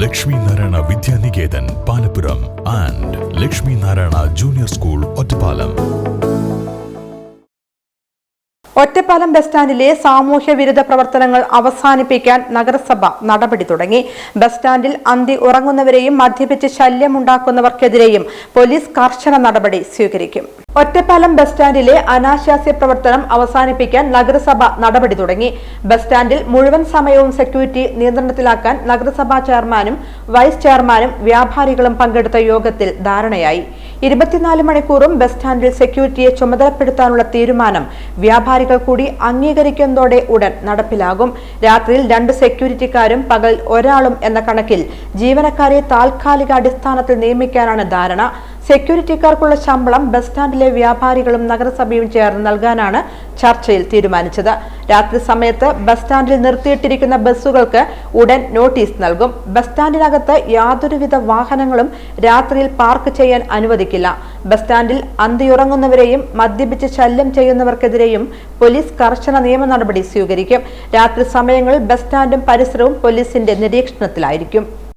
Lakshmi Narayana Vidyanikethan Palappuram and Lakshmi Narayana junior school Ottapalam. Ottapalam bus സ്റ്റാൻഡിലെ സാമൂഹ്യ വിരുദ്ധ പ്രവർത്തനങ്ങൾ അവസാനിപ്പിക്കാൻ നഗരസഭ നടപടി തുടങ്ങി. ബസ് സ്റ്റാൻഡിൽ അന്തി ഉറങ്ങുന്നവരെയും മദ്യപിച്ച് ശല്യമുണ്ടാക്കുന്നവർക്കെതിരെയും പോലീസ് കർശന നടപടി സ്വീകരിക്കും. ഒറ്റപ്പാലം ബസ് സ്റ്റാൻഡിലെ അനാശാസ്യ പ്രവർത്തനം അവസാനിപ്പിക്കാൻ നഗരസഭ നടപടി തുടങ്ങി. ബസ് സ്റ്റാൻഡിൽ മുഴുവൻ സമയവും സെക്യൂരിറ്റി നിയന്ത്രണത്തിലാക്കാൻ നഗരസഭാ ചെയർമാനും വൈസ് ചെയർമാനും വ്യാപാരികളും പങ്കെടുത്ത യോഗത്തിൽ ധാരണയായി. ഇരുപത്തിനാല് മണിക്കൂറും ബസ് സ്റ്റാൻഡിൽ സെക്യൂരിറ്റിയെ ചുമതലപ്പെടുത്താനുള്ള തീരുമാനം വ്യാപാരികൾ കൂടി അംഗീകരിക്കുന്നതോടെ ഉടൻ നടപ്പിലാകും. രാത്രിയിൽ രണ്ട് സെക്യൂരിറ്റിക്കാരും പകൽ ഒരാളും എന്ന കണക്കിൽ ജീവനക്കാരെ താൽക്കാലിക അടിസ്ഥാനത്തിൽ നിയമിക്കാനാണ് ധാരണ. സെക്യൂരിറ്റിക്കാർക്കുള്ള ശമ്പളം ബസ് സ്റ്റാൻഡിലെ വ്യാപാരികളും നഗരസഭയും ചേർന്ന് നൽകാനാണ് ചർച്ചയിൽ തീരുമാനിച്ചത്. രാത്രി സമയത്ത് ബസ് സ്റ്റാൻഡിൽ നിർത്തിയിട്ടിരിക്കുന്ന ബസ്സുകൾക്ക് ഉടൻ നോട്ടീസ് നൽകും. ബസ് സ്റ്റാൻഡിനകത്ത് യാതൊരുവിധ വാഹനങ്ങളും രാത്രിയിൽ പാർക്ക് ചെയ്യാൻ അനുവദിക്കില്ല. ബസ് സ്റ്റാൻഡിൽ അന്തിയുറങ്ങുന്നവരെയും മദ്യപിച്ച് ശല്യം ചെയ്യുന്നവർക്കെതിരെയും പോലീസ് കർശന നിയമ നടപടി സ്വീകരിക്കും. രാത്രി സമയങ്ങളിൽ ബസ് സ്റ്റാൻഡും പരിസരവും പോലീസിന്റെ നിരീക്ഷണത്തിലായിരിക്കും.